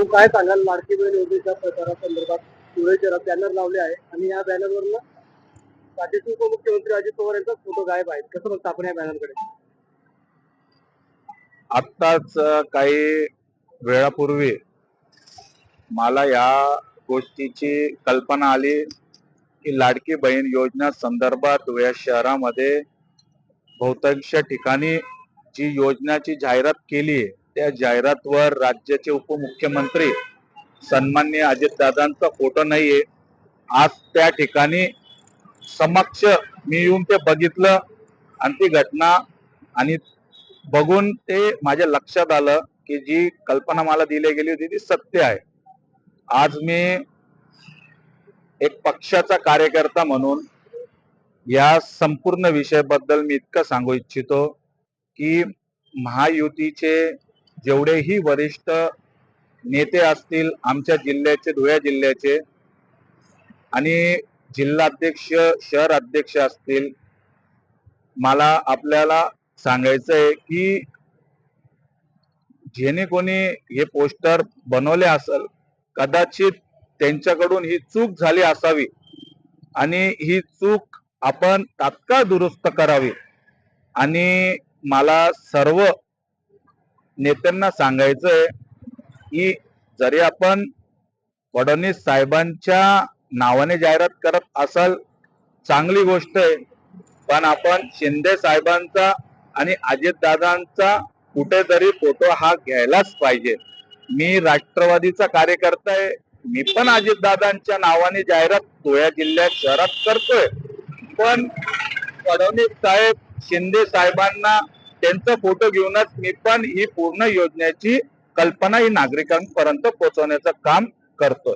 तो काय सांगाल? लाडकी बहीण योजनेच्या प्रचारासंदर्भात धुळे शहरात बॅनर लावले आहे आणि या बॅनरवरनं राज्याचे उपमुख्यमंत्री अजित पवार यांचा फोटो गायब आहे. कसं बघता आपण या बॅनरकडे आत्ताच काही वेळापूर्वी मला या गोष्टीची कल्पना आली की लाडकी बहीण योजना संदर्भात धुळे शहरामध्ये बहुतांश ठिकाणी जी योजनाची जाहिरात केली आहे त्या जाहिरातवर राज्याचे उपमुख्यमंत्री सन्मान्य अजितदादांचा फोटो नाहीये. आज त्या ठिकाणी समक्ष मी येऊन ते बघितलं आणि ती घटना आणि बघून ते माझ्या लक्षात आलं की जी कल्पना मला दिली गेली होती ती सत्य आहे. आज मी एक पक्षाचा कार्यकर्ता म्हणून या संपूर्ण विषयाबद्दल मी इतकं सांगू इच्छितो की महायुतीचे जेवढेही वरिष्ठ नेते असतील आमच्या जिल्ह्याचे धुळे जिल्ह्याचे आणि जिल्हाध्यक्ष शहर अध्यक्ष असतील मला आपल्याला सांगायचं आहे की जेणे कोणी हे पोस्टर बनवले असेल कदाचित त्यांच्याकडून ही चूक झाली असावी आणि ही चूक आपण तात्काळ दुरुस्त करावी. आणि मला सर्व नेत्यांना सांगायचंय की जरी आपण फडणवीस साहेबांच्या नावाने जाहिरात करत असाल चांगली गोष्ट आहे. पण आपण शिंदे साहेबांचा आणि अजितदादांचा कुठेतरी फोटो हा घ्यायलाच पाहिजे. मी राष्ट्रवादीचा कार्यकर्ता आहे. मी पण अजितदादांच्या नावाने जाहिरात धुळ्या जिल्ह्यात शहरात करतोय. पण फडणवीस साहेब शिंदे साहेबांना त्यांचा फोटो घेऊनच मी पण ही पूर्ण योजनेची कल्पना ही नागरिकांपर्यंत पोहोचवण्याचं काम करतोय.